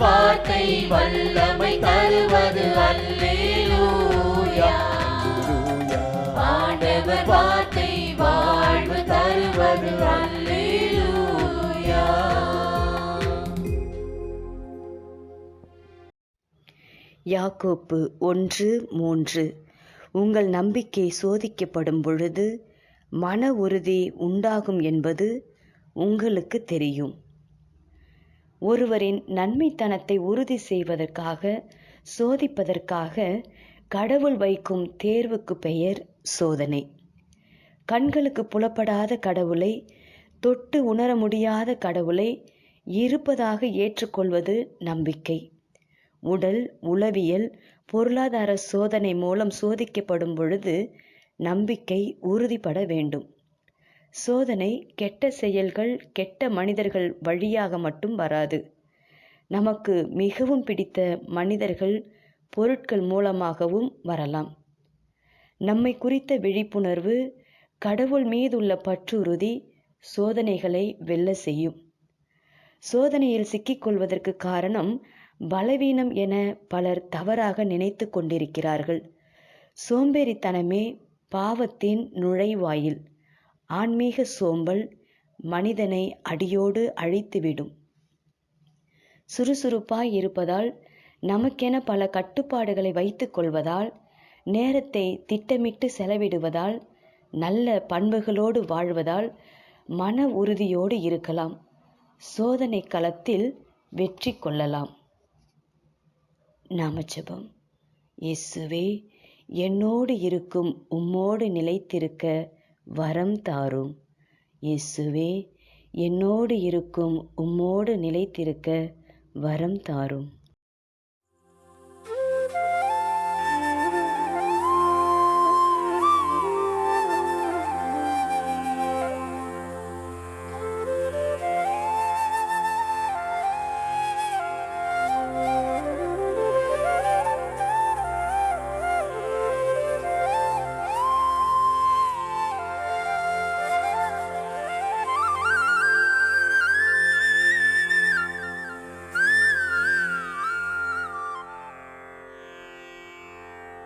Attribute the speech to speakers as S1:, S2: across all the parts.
S1: வார்த்தை வல்லமை தருவது அல்லேலூயா. ஆண்டவர் வார்த்தை வாழ்வு தருவது அல்லேலூயா.
S2: யாக்கோப்பு ஒன்று மூன்று. உங்கள் நம்பிக்கை சோதிக்கப்படும் பொழுது மன உறுதி உண்டாகும் என்பது உங்களுக்கு தெரியும். ஒருவரின் நன்மைத்தனத்தை உறுதி செய்வதற்காக சோதிப்பதற்காக கடவுள் வைக்கும் தேர்வுக்கு பெயர் சோதனை. கண்களுக்கு புலப்படாத கடவுளை தொட்டு உணர முடியாத கடவுளை இருப்பதாக ஏற்றுக்கொள்வது நம்பிக்கை. உடல் உளவியல் பொருளாதார சோதனை மூலம் சோதிக்கப்படும் பொழுது நம்பிக்கை உறுதிப்பட வேண்டும். சோதனை கெட்ட செயல்கள் கெட்ட மனிதர்கள் வழியாக மட்டும் வராது. நமக்கு மிகவும் பிடித்த மனிதர்கள் பொருட்கள் மூலமாகவும் வரலாம். நம்மை குறித்த விழிப்புணர்வு கடவுள் மீதுள்ள பற்றுறுதி சோதனைகளை வெல்ல செய்யும். சோதனையில் சிக்கிக்கொள்வதற்கு காரணம் பலவீனம் என பலர் தவறாக நினைத்து கொண்டிருக்கிறார்கள். சோம்பேறித்தனமே பாவத்தின் நுழைவாயில். ஆன்மீக சோம்பல் மனிதனை அடியோடு அழித்துவிடும். சுறுசுறுப்பாய் இருப்பதால் நமக்கென பல கட்டுப்பாடுகளை வைத்துக் கொள்வதால் நேரத்தை திட்டமிட்டு செலவிடுவதால் நல்ல பண்புகளோடு வாழ்வதால் மன உறுதியோடு இருக்கலாம். சோதனை களத்தில் வெற்றி கொள்ளலாம். நாமஜபம். இயேசுவே என்னோடு இருக்கும் உம்மோடு நிலைத்திருக்க வரம் தாரும். இயேசுவே என்னோடு இருக்கும் உம்மோடு நிலைத்திருக்க வரம் தாரும்.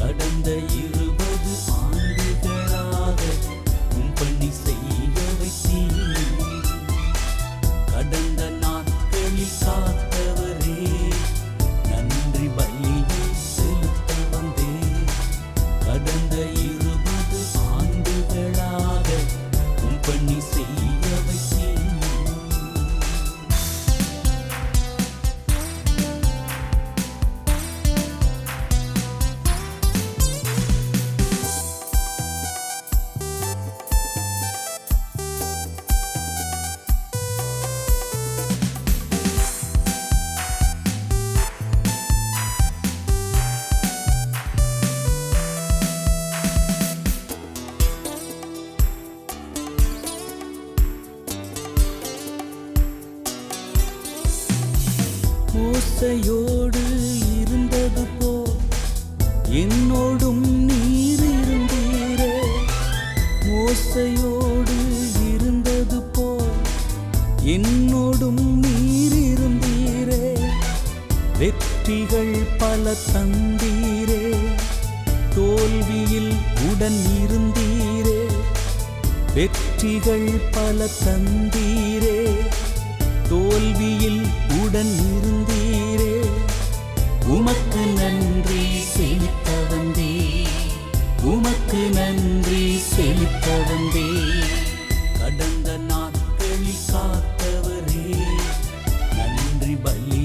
S3: கடந்த இரு உமக்கு நன்றி செலுத்த வந்தே கடந்த நாட்களில் காத்தவரே நன்றி பலியே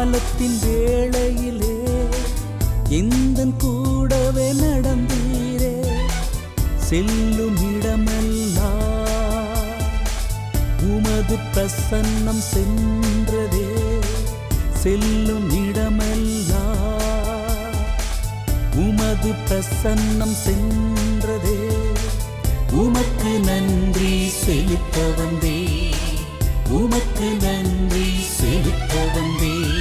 S3: காலத்தின் வேளையிலே எந்தன் கூடவே நடந்தீரே. செல்லும் இடமெல்லாம் உமது பிரசன்னம் சென்றதே. செல்லும் இடமெல்லாம் உமது பிரசன்னம் சென்றதே. உமக்கு நன்றி செலுத்த வந்தே. உமக்கு நன்றி செலுத்த வந்தே.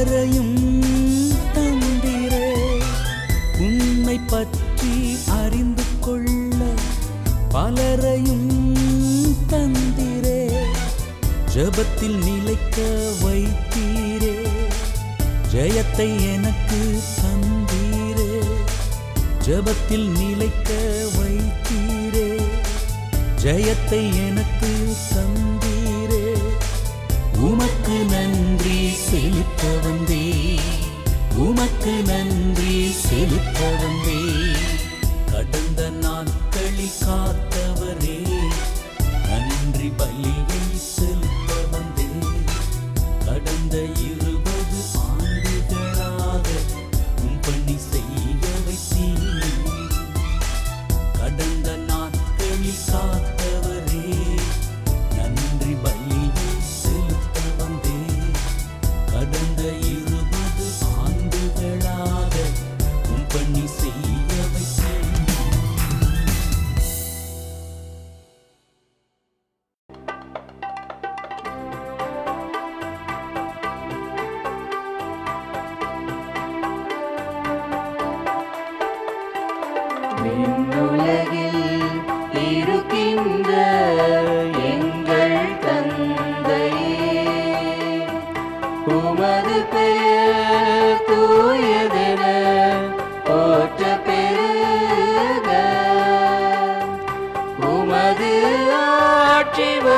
S3: பலரையும் தந்திரே உம்மை பற்றி அறிந்து கொள்ள பலரையும் தந்திரே ஜபத்தில் நிலைக்க வைத்தீரே ஜெயத்தை எனக்கு தந்தீரே ஜபத்தில் நிலைக்க வைத்தீரே ஜெயத்தை எனக்கு தந்த உமக்கு நன்றி செலுத்த வந்தே. உமக்கு நன்றி செலுத்த வந்தே. கடந்த நாட்களில் காத்தவரே.